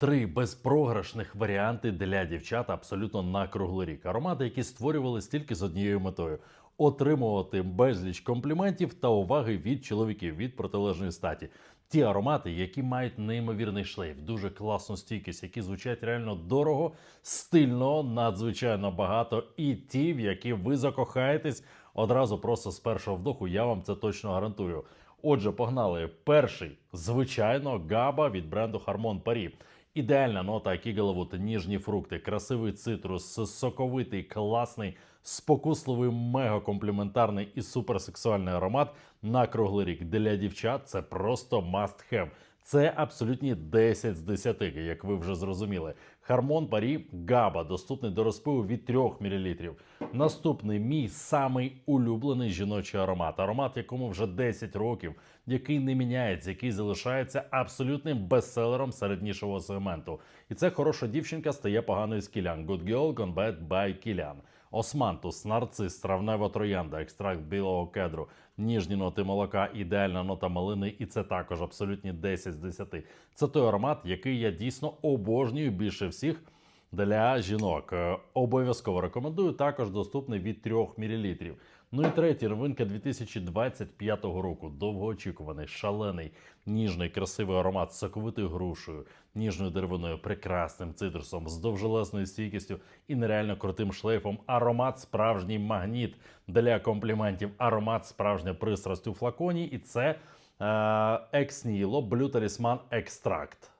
Три безпрограшних варіанти для дівчат абсолютно на круглий рік. Аромати, які створювались тільки з однією метою отримувати безліч компліментів та уваги від чоловіків від протилежної статі. Ті аромати, які мають неймовірний шлейф, дуже класну стійкість, які звучать реально дорого, стильно, надзвичайно багато, і ті, в які ви закохаєтесь одразу просто з першого вдоху. Я вам це точно гарантую. Отже, погнали. Перший, звичайно, габа від бренду Harmon Парі. Ідеальна нота кігаловут, ніжні фрукти, красивий цитрус, соковитий, класний, спокусливий, мега-компліментарний і суперсексуальний аромат на круглий рік. Для дівчат це просто must have. Це абсолютні 10 з 10, як ви вже зрозуміли. Хармон Парі Габа доступний до розпиву від 3 мл. Наступний мій самий улюблений жіночий аромат. Аромат, якому вже 10 років, який не міняється, який залишається абсолютним бестселером серед нішового сегменту. І це хороша дівчинка стає поганою з кілян. Good Girl Gone Bad by Кілян. Османтус, нарцис, травнева троянда, екстракт білого кедру, ніжні ноти молока, ідеальна нота малини, і це також абсолютні 10 з 10. Це той аромат, який я дійсно обожнюю більше всіх для жінок. Е, Обов'язково рекомендую. Також доступний від 3 мл. Ну і третій новинка 2025 року. Довгоочікуваний, шалений, ніжний, красивий аромат з соковитою грушею, ніжною деревиною, прекрасним цитрусом, з довжелезною стійкістю і нереально крутим шлейфом. Аромат справжній магніт для компліментів. Аромат справжня пристрасть у флаконі, і це Ексніло Блю Талісман Екстракт.